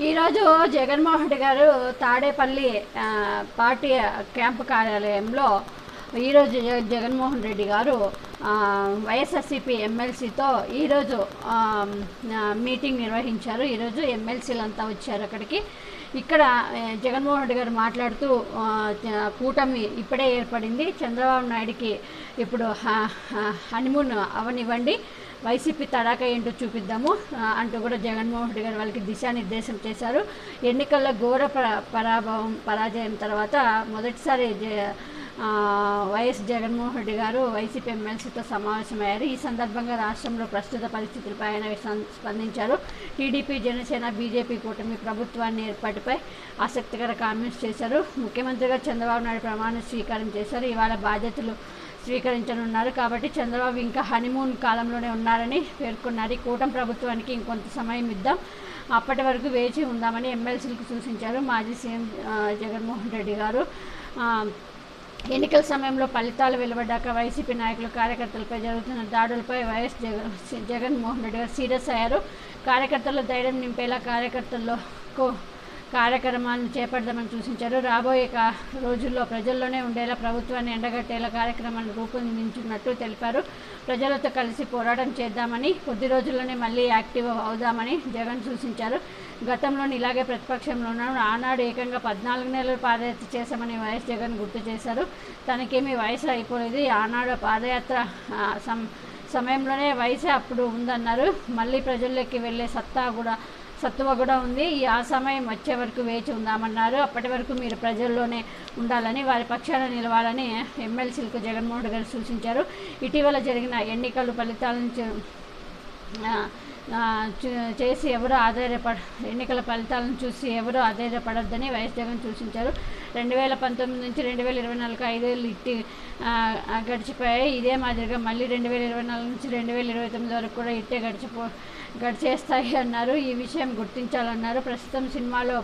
ఈరోజు జగన్మోహన్ రెడ్డి గారు Tadepalli party camp కార్యాలయంలో ఈరోజు జగన్మోహన్ రెడ్డి గారు వైఎస్ఆర్సీపీ ఎమ్మెల్సీతో ఈరోజు మీటింగ్ నిర్వహించారు. ఈరోజు ఎమ్మెల్సీలంతా వచ్చారు అక్కడికి. ఇక్కడ జగన్మోహన్ రెడ్డి గారు మాట్లాడుతూ కూటమి ఇప్పుడే ఏర్పడింది. చంద్రబాబు నాయుడికి ఇప్పుడు హ- హనీమూన్ అవనివ్వండి. వైసీపీ తడాక ఏంటో చూపిద్దాము. అంటూ కూడా జగన్మోహన్ రెడ్డి గారు వాళ్ళకి దిశానిర్దేశం చేశారు. ఎన్నికల్లో ఘోర పరాభవం పరాజయం తర్వాత మొదటిసారి జ- వైఎస్ జగన్మోహన్ రెడ్డి గారు వైసీపీ ఎమ్మెల్సీతో సమావేశమయ్యారు. ఈ సందర్భంగా రాష్ట్రంలో ప్రస్తుత పరిస్థితులపై ఆయన స్పందించారు. టీడీపీ జనసేన బీజేపీ కూటమి ప్రభుత్వాన్ని ఏర్పాటుపై ఆసక్తికర కామెంట్స్ చేశారు. ముఖ్యమంత్రిగా చంద్రబాబు నాయుడు ప్రమాణ స్వీకారం చేశారు. ఇవాళ బాధ్యతలు స్వీకరించనున్నారు. కాబట్టి చంద్రబాబు ఇంకా హనీమూన్ కాలంలోనే ఉన్నారని పేర్కొన్నారు. ఈ కూటమి ప్రభుత్వానికి ఇంకొంత సమయం ఇద్దాం. అప్పటి వరకు వేచి ఉందామని ఎమ్మెల్సీలకు సూచించారు మాజీ సీఎం జగన్మోహన్ రెడ్డి గారు. ఎన్నికల సమయంలో ఫలితాలు వెలువడ్డాక వైసీపీ నాయకులు కార్యకర్తలపై జరుగుతున్న దాడులపై వైఎస్ జగన్ జగన్మోహన్ రెడ్డి గారు సీరియస్ అయ్యారు. కార్యకర్తల్లో ధైర్యం నింపేలా కార్యకర్తల్లో కో- కార్యక్రమాలను చేపడదామని సూచించారు. రాబోయే కా రోజుల్లో ప్రజల్లోనే ఉండేలా ప్రభుత్వాన్ని ఎండగట్టేలా కార్యక్రమాన్ని రూపొందించున్నట్టు తెలిపారు. ప్రజలతో కలిసి పోరాటం చేద్దామని కొద్ది రోజుల్లోనే మళ్ళీ యాక్టివ్ అవుదామని జగన్ సూచించారు. గతంలోని ఇలాగే ప్రతిపక్షంలో ఉన్న ఆనాడు ఏకంగా పద్నాలుగు నెలలు పాదయాత్ర చేశామని వైఎస్ జగన్ గుర్తు చేశారు. తనకేమీ వయసు అయిపోలేదు. ఆనాడు పాదయాత్ర సం సమయంలోనే వయసే అప్పుడు ఉందన్నారు. మళ్ళీ ప్రజల్లోకి వెళ్ళే సత్తా కూడా సత్తువ కూడా ఉంది. ఈ ఆ సమయం వచ్చే వరకు వేచి ఉందామన్నారు. అప్పటి వరకు మీరు ప్రజల్లోనే ఉండాలని వారి పక్షాన నిలవాలని ఎమ్మెల్సీలకు జగన్మోహన్ రెడ్డి గారు సూచించారు. ఇటీవల జరిగిన ఎన్నికల ఫలితాలను చేసి ఎవరు ఆధారపడ ఎన్నికల ఫలితాలను చూసి ఎవరు ఆధారపడొద్దని వైఎస్ జగన్ సూచించారు. రెండు వేల పంతొమ్మిది నుంచి రెండు వేల ఇరవై నాలుగు ఐదేళ్ళు ఇట్టి గడిచిపోయాయి. ఇదే మాదిరిగా మళ్ళీ రెండు వేల ఇరవై నాలుగు నుంచి రెండు వేల ఇరవై తొమ్మిది వరకు కూడా ఇట్టే గడిచిపో గడిచేస్తాయి అన్నారు. ఈ విషయం గుర్తించాలన్నారు. ప్రస్తుతం సినిమాలో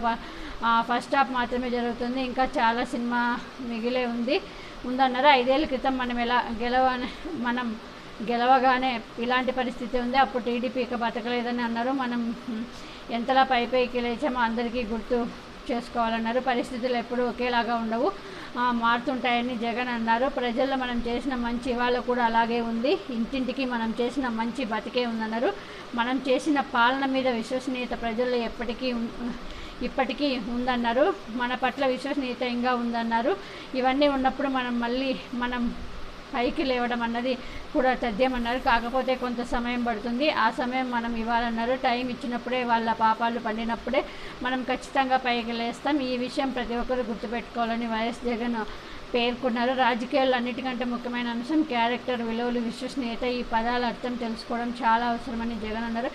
ఫస్ట్ హాఫ్ మాత్రమే జరుగుతుంది. ఇంకా చాలా సినిమా మిగిలే ఉంది. ఉందన్నారు. ఐదేళ్ళ క్రితం మనం ఎలా గెలవ మనం గెలవగానే ఇలాంటి పరిస్థితి ఉంది. అప్పుడు టీడీపీ ఇక బతకలేదని అన్నారు. మనం ఎంతలా పై పైకి లేచామో అందరికీ గుర్తు చేసుకోవాలన్నారు. పరిస్థితులు ఎప్పుడూ ఒకేలాగా ఉండవు. మారుతుంటాయని జగన్ అన్నారు. ప్రజల్లో మనం చేసిన మంచి ఇవాళ కూడా అలాగే ఉంది. ఇంటింటికి మనం చేసిన మంచి బతికే ఉందన్నారు. మనం చేసిన పాలన మీద విశ్వసనీయత ప్రజల్లో ఎప్పటికీ ఇప్పటికీ ఉందన్నారు. మన పట్ల విశ్వసనీయతంగా ఉందన్నారు. ఇవన్నీ ఉన్నప్పుడు మనం మళ్ళీ మనం పైకి లేవడం అన్నది కూడా తథ్యమన్నారు కాకపోతే కొంత సమయం పడుతుంది. ఆ సమయం మనం ఇవ్వాలన్నారు. టైం ఇచ్చినప్పుడే వాళ్ళ పాపాలు పండినప్పుడే మనం ఖచ్చితంగా పైకి లేస్తాం. ఈ విషయం ప్రతి ఒక్కరు గుర్తుపెట్టుకోవాలని వైఎస్ జగన్ పేర్కొన్నారు. రాజకీయాల్లో అన్నిటికంటే ముఖ్యమైన అంశం క్యారెక్టర్ విలువలు విశ్వసనీయత ఈ పదాల అర్థం తెలుసుకోవడం చాలా అవసరమని జగన్ అన్నారు.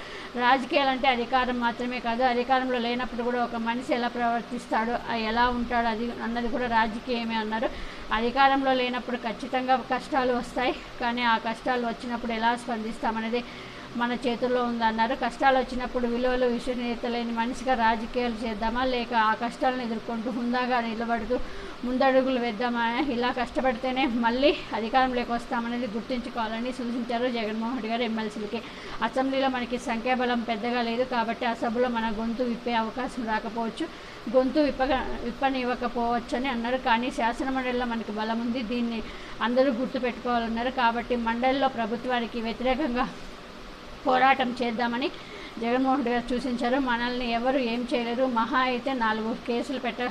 రాజకీయాలు అంటే అధికారం మాత్రమే కాదు అధికారంలో లేనప్పుడు కూడా ఒక మనిషి ఎలా ప్రవర్తిస్తాడో ఎలా ఉంటాడో అది అన్నది కూడా రాజకీయమే అన్నారు. అధికారంలో లేనప్పుడు ఖచ్చితంగా కష్టాలు వస్తాయి. కానీ ఆ కష్టాలు వచ్చినప్పుడు ఎలా స్పందిస్తామనేది మన చేతుల్లో ఉందన్నారు. కష్టాలు వచ్చినప్పుడు విలువలు విశ్వసనీయత లేని మనిషిగా రాజకీయాలు చేద్దామా? లేక ఆ కష్టాలను ఎదుర్కొంటూ హుందాగా నిలబడుతూ ముందడుగులు వేద్దామా? ఇలా కష్టపడితేనే మళ్ళీ అధికారంలోకి వస్తామనేది గుర్తుంచుకోవాలని సూచించారు జగన్మోహన్ రెడ్డి గారు ఎమ్మెల్సీలకి. అసెంబ్లీలో మనకి సంఖ్యాబలం పెద్దగా లేదు కాబట్టి ఆ సభలో మన గొంతు విప్పే అవకాశం రాకపోవచ్చు. గొంతు విప్పగా విప్పనివ్వకపోవచ్చు అని అన్నారు. కానీ శాసనమండలిలో మనకి బలం ఉంది. దీన్ని అందరూ గుర్తుపెట్టుకోవాలన్నారు. కాబట్టి మండలిలో ప్రభుత్వానికి వ్యతిరేకంగా పోరాటం చేద్దామని జగన్మోహన్ రెడ్డి గారు సూచించారు. మనల్ని ఎవరు ఏం చేయలేరు మహా అయితే నాలుగు కేసులు పెట్ట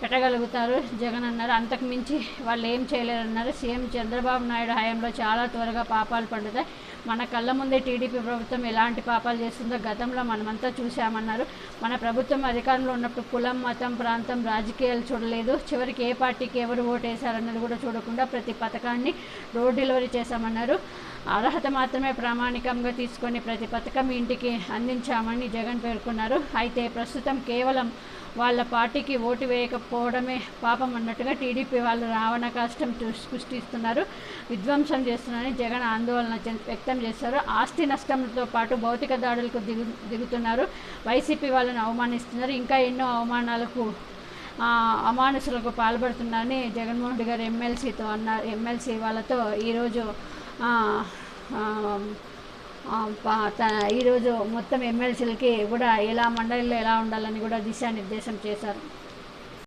పెట్టగలుగుతారు. జగన్ అన్నారు అంతకు మించి వాళ్ళు ఏం చేయలేరన్నారు. సీఎం చంద్రబాబు నాయుడు హయాంలో చాలా త్వరగా పాపాలు పండుతాయి. మన కళ్ళ ముందే టీడీపీ ప్రభుత్వం ఎలాంటి పాపాలు చేస్తుందో గతంలో మనమంతా చూశామన్నారు. మన ప్రభుత్వం అధికారంలో ఉన్నప్పుడు కులం మతం ప్రాంతం రాజకీయాలు చూడలేదు. చివరికి ఏ పార్టీకి ఎవరు ఓటేశారన్నది కూడా చూడకుండా ప్రతి పథకాన్ని రోడ్ డెలివరీ చేశామన్నారు. అర్హత మాత్రమే ప్రామాణికంగా తీసుకొని ప్రతి పథకం ఇంటికి అందించామని జగన్ పేర్కొన్నారు. అయితే ప్రస్తుతం కేవలం వాళ్ళ పార్టీకి ఓటు వేయకపోవడమే పాపం అన్నట్టుగా టీడీపీ వాళ్ళు రావణ కష్టం సృష్టిస్తున్నారు. విధ్వంసం చేస్తున్నారని జగన్ ఆందోళన వ్యక్తం చేశారు. ఆస్తి నష్టంతో పాటు భౌతిక దాడులకు దిగు దిగుతున్నారు. వైసీపీ వాళ్ళని అవమానిస్తున్నారు. ఇంకా ఎన్నో అవమానాలకు అమానుషులకు పాల్పడుతున్నారని జగన్మోహన్ రెడ్డి గారు ఎమ్మెల్సీతో అన్నారు. ఎమ్మెల్సీ వాళ్ళతో ఈరోజు ఈరోజు మొత్తం ఎమ్మెల్సీలకి కూడా ఎలా మండలిలో ఎలా ఉండాలని కూడా దిశానిర్దేశం చేశారు.